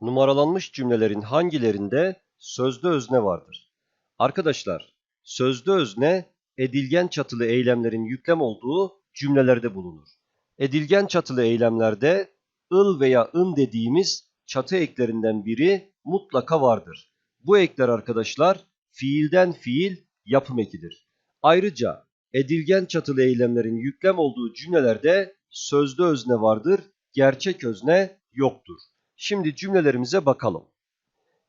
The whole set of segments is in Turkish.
Numaralanmış cümlelerin hangilerinde sözde özne vardır? Arkadaşlar, sözde özne edilgen çatılı eylemlerin yüklem olduğu cümlelerde bulunur. Edilgen çatılı eylemlerde ıl veya ın dediğimiz çatı eklerinden biri mutlaka vardır. Bu ekler arkadaşlar fiilden fiil yapım ekidir. Ayrıca edilgen çatılı eylemlerin yüklem olduğu cümlelerde sözde özne vardır, gerçek özne yoktur. Şimdi cümlelerimize bakalım.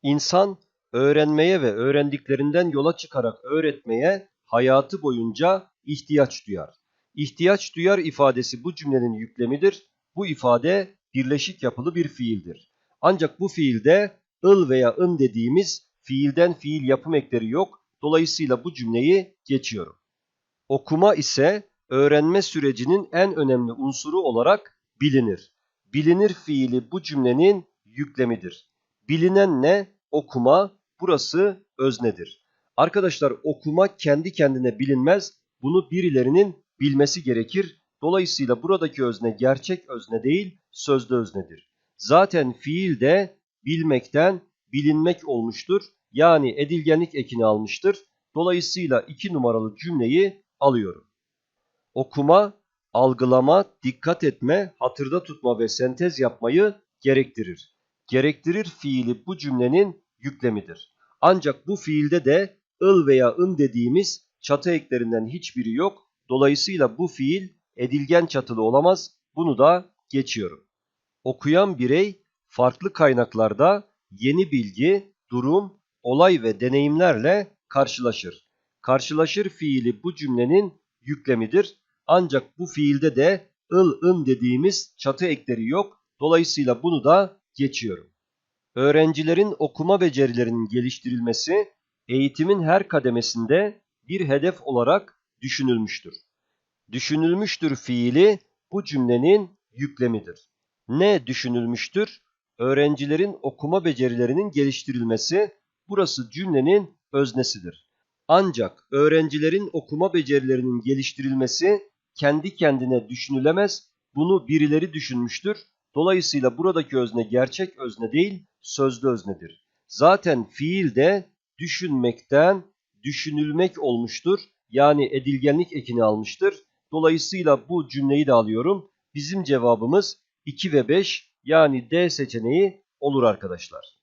İnsan öğrenmeye ve öğrendiklerinden yola çıkarak öğretmeye hayatı boyunca ihtiyaç duyar. İhtiyaç duyar ifadesi bu cümlenin yüklemidir. Bu ifade birleşik yapılı bir fiildir. Ancak bu fiilde ıl veya ın dediğimiz fiilden fiil yapım ekleri yok. Dolayısıyla bu cümleyi geçiyorum. Okuma ise öğrenme sürecinin en önemli unsuru olarak bilinir. Bilinir fiili bu cümlenin yüklemidir. Bilinen ne? Okuma. Burası öznedir. Arkadaşlar okuma kendi kendine bilinmez. Bunu birilerinin bilmesi gerekir. Dolayısıyla buradaki özne gerçek özne değil, sözde öznedir. Zaten fiil de bilmekten bilinmek olmuştur. Yani edilgenlik ekini almıştır. Dolayısıyla iki numaralı cümleyi alıyorum. Okuma, algılama, dikkat etme, hatırda tutma ve sentez yapmayı gerektirir. Gerektirir fiili bu cümlenin yüklemidir. Ancak bu fiilde de ıl veya ın dediğimiz çatı eklerinden hiçbiri yok. Dolayısıyla bu fiil edilgen çatılı olamaz. Bunu da geçiyorum. Okuyan birey farklı kaynaklarda yeni bilgi, durum, olay ve deneyimlerle karşılaşır. Karşılaşır fiili bu cümlenin yüklemidir. Ancak bu fiilde de ıl ın dediğimiz çatı ekleri yok. Dolayısıyla bunu da geçiyorum. Öğrencilerin okuma becerilerinin geliştirilmesi eğitimin her kademesinde bir hedef olarak düşünülmüştür. Düşünülmüştür fiili bu cümlenin yüklemidir. Ne düşünülmüştür? Öğrencilerin okuma becerilerinin geliştirilmesi burası cümlenin öznesidir. Ancak öğrencilerin okuma becerilerinin geliştirilmesi kendi kendine düşünülemez. Bunu birileri düşünmüştür. Dolayısıyla buradaki özne gerçek özne değil, sözlü öznedir. Zaten fiil de düşünmekten düşünülmek olmuştur. Yani edilgenlik ekini almıştır. Dolayısıyla bu cümleyi de alıyorum. Bizim cevabımız 2 ve 5 yani D seçeneği olur arkadaşlar.